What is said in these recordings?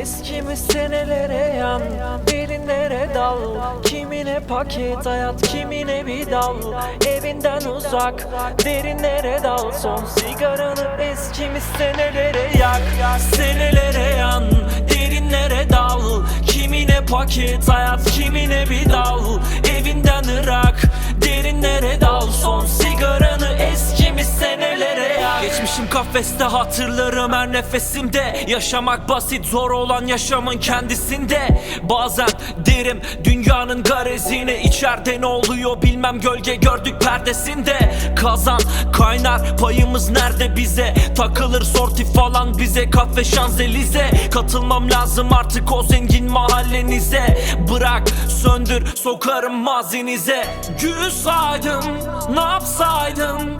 Eskimi senelere yan Derinlere dal. Kimine paket hayat kimine bir dal. Evinden uzak Derinlere dal. Son sigaranı eskimi senelere yak. Senelere yan Derinlere dal. Kimine paket hayat kimine bir dal. Evinden ırak Derinlere dal. Son sigaranı eskimi senelere yak Geçmişim kafeste hatırlarım her nefesimde. Yaşamak basit zor olan yaşamın kendisinde. Bazen derim dünyanın garezini. İçeride ne oluyor bilmem gölge gördük perdesinde. Kazan kaynar payımız nerede bize? Takılır sorti falan bize kafe şanzelize. Katılmam lazım artık o zengin mahallenize. Bırak söndür sokarım mazinize. Gül saydım ne yapsaydım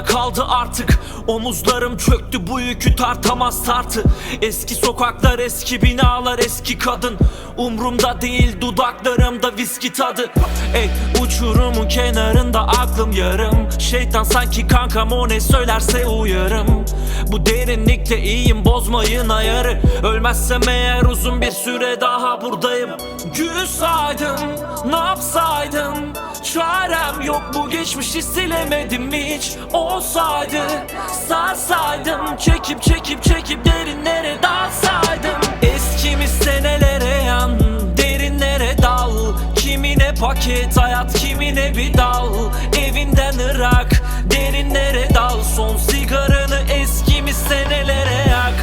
arkamda kaldı artık. Omuzlarım çöktü bu yükü tartamaz tartı. Eski sokaklar eski binalar eski kadın. Umrumda değil dudaklarımda viski tadı. Ey uçurumun kenarında aklım yarım. Şeytan sanki kankam o ne söylerse uyarım. Bu derinlikte iyiyim bozmayın ayarı. Ölmezsem eğer uzun bir süre daha buradayım. Gül saydım ne yapsaydım yok bu geçmişi silemedim hiç? Olsaydı sarsaydım Çekip çekip çekip derinlere dalsaydım. Eskimi senelere yan Derinlere dal. Kimine paket hayat kimine bir dal. Evinden ırak Derinlere dal. Son sigaranı eskimi senelere yak.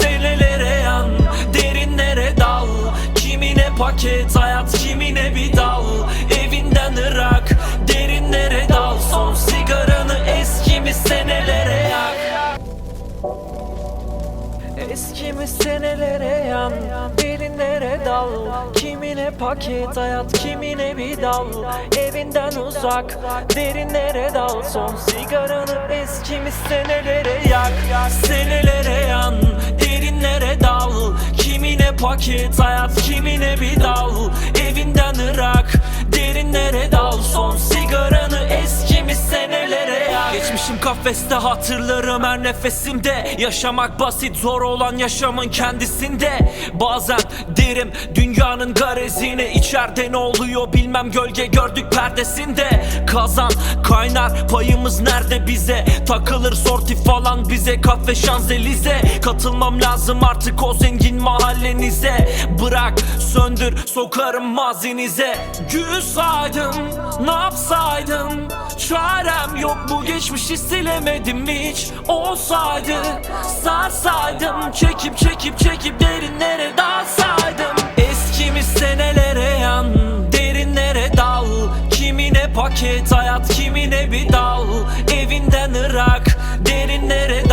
Senelere yan Derinlere dal. Kimine paket hayat dal. Kimine paket hayat kimine bir dal. Evinden uzak Derinlere dal. Son sigaranı eskimi senelere yak. Senelere yan Derinlere dal. Kimine paket hayat kimine bir dal. Evinden ırak Derinlere dal. Son yak Geçmişim kafeste hatırlarım her nefesimde. Yaşamak basit zor olan yaşamın kendisinde. Bazen derim dünyanın garezini içeride ne oluyor bilmem gölge gördük perdesinde. Kazan kaynar payımız nerede bize? Takılır sorti falan bize kafe şanzelize. Katılmam lazım artık o zengin mahallenize. Bırak söndür sokarım mazinize. Gül saydım ne Çarem yok bu geçmişi silemedim hiç? Olsaydı sarsaydım Çekip çekip çekip derinlere dalsaydım. Eskimi senelere yan Derinlere dal. Kimine paket hayat kimine bir dal. Evinden ırak Derinlere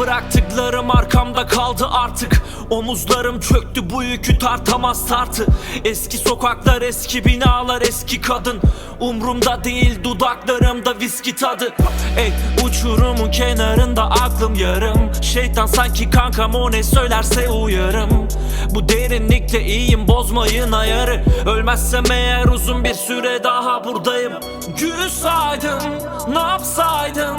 Bıraktıklarım arkamda kaldı artık. Omuzlarım çöktü bu yükü tartamaz tartı. Eski sokaklar eski binalar eski kadın. Umrumda değil dudaklarımda viski tadı. Ey uçurumun kenarında aklım yarım. Şeytan sanki kankam o ne söylerse uyarım. Bu derinlikte iyiyim bozmayın ayarı. Ölmezsem eğer uzun bir süre daha buradayım. Gül saydım ne yapsaydım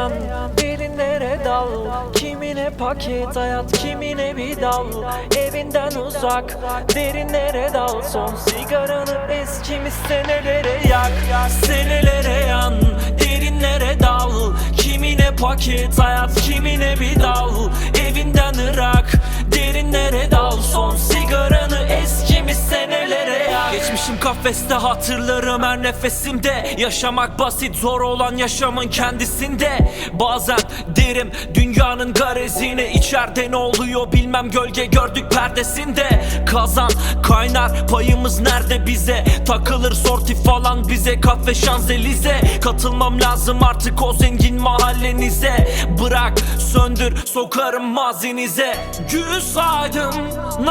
yan Derinlere dal. Kimine paket hayat kimine bir dal. Evinden uzak derinlere dal. Son sigaranı eskimiş senelere yak. Senelere yan derinlere dal. Kimine paket hayat kimine bir dal. Evinden ırak derinlere dal. Son eskimiş Geçmişim kafeste hatırlarım her nefesimde. Yaşamak basit zor olan yaşamın kendisinde. Bazen derim dünyanın garezine içeride ne oluyor bilmem. Gölge gördük perdesinde. Kazan kaynar payımız nerede bize? Takılır sorti falan bize kafe şanzelize. Katılmam lazım artık o zengin mahallenize. Bırak söndür sokarım mazinize. Gün saydım ne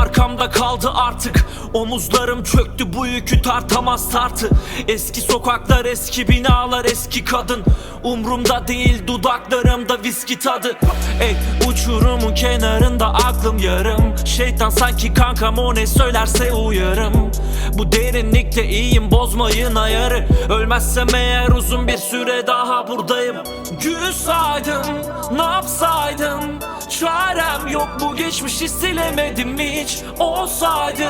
arkamda kaldı artık. Omuzlarım çöktü bu yükü tartamaz tartı. Eski sokaklar eski binalar eski kadın. Umrumda değil dudaklarımda viski tadı. Ey uçurumun kenarında aklım yarım. Şeytan sanki kankam o ne söylerse uyarım. Bu derinlikte iyiyim bozmayın ayarı. Ölmezsem eğer uzun bir süre daha buradayım. Gün saydım ne yapsaydım Çarem yok bu geçmişi silemedim hiç. Olsaydı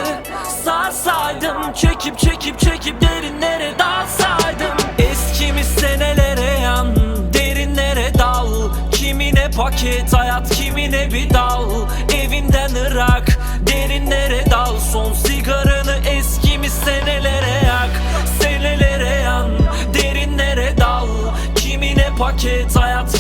sarsaydım Çekip çekip çekip derinlere dalsaydım. Eskimiş senelere yan derinlere dal. Kimine paket hayat kimine bir dal. Evinden ırak derinlere dal. Son sigaranı eskimiş senelere yak. Senelere yan derinlere dal. Kimine paket hayat